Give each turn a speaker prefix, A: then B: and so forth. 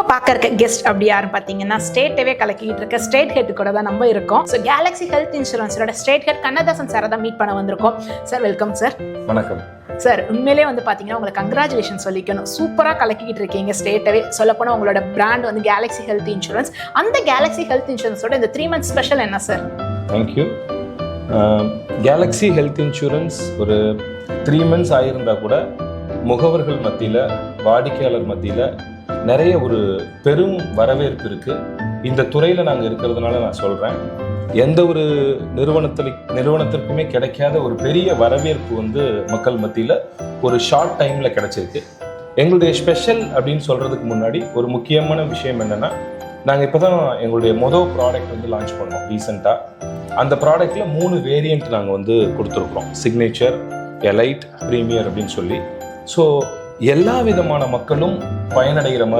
A: இப்போ பார்க்க இருக்க கெஸ்ட் அப்படி யாரும் பார்த்தீங்கன்னா ஸ்டேட்டவே கலக்கிட்டு இருக்க ஸ்டேட் ஹெட் கூட தான் நம்ம இருக்கோம். ஸோ கேலக்ஸி ஹெல்த் இன்சூரன்ஸோட ஸ்டேட் ஹெட் கண்ணதாசன் சாரை தான் மீட் பண்ண வந்திருக்கோம். சார் வெல்கம் சார்
B: வணக்கம்.
A: சார் உண்மையிலே வந்து பார்த்தீங்கன்னா உங்களுக்கு கங்க்ராச்சுலேஷன் சொல்லிக்கணும். சூப்பராக கலக்கிட்டு இருக்கீங்க ஸ்டேட்டவே சொல்லப்போனால் உங்களோட பிராண்ட் வந்து கேலக்ஸி ஹெல்த் இன்சூரன்ஸ் அந்த கேலக்ஸி ஹெல்த் இன்சூரன்ஸோட இந்த த்ரீ மந்த்ஸ் ஸ்பெஷல் என்ன sir
B: thank you galaxy health insurance ஒரு த்ரீ மந்த்ஸ் ஆகியிருந்தா கூட முகவர்கள் மத்தியில் வாடிக்கையாளர் மத்தியில் நிறைய ஒரு பெரும் வரவேற்பு இருக்குது இந்த துறையில் நாங்கள் இருக்கிறதுனால நான் சொல்கிறேன் எந்த ஒரு நிறுவனத்தில் நிறுவனத்திற்குமே கிடைக்காத ஒரு பெரிய வரவேற்பு வந்து மக்கள் மத்தியில் ஒரு ஷார்ட் டைமில் கிடைச்சிருக்கு. எங்களுடைய ஸ்பெஷல் அப்படின்னு சொல்கிறதுக்கு முன்னாடி ஒரு முக்கியமான விஷயம் என்னென்னா நாங்கள் இப்போ தான் எங்களுடைய மொதல் ப்ராடக்ட் வந்து லான்ச் பண்ணோம் ரீசெண்டாக அந்த ப்ராடக்டில் மூணு வேரியண்ட் நாங்கள் வந்து கொடுத்துருக்குறோம். சிக்னேச்சர் எலைட் ப்ரீமியர் அப்படின்னு சொல்லி. ஸோ எல்லா விதமான மக்களும் பயனடைகிற மாதிரி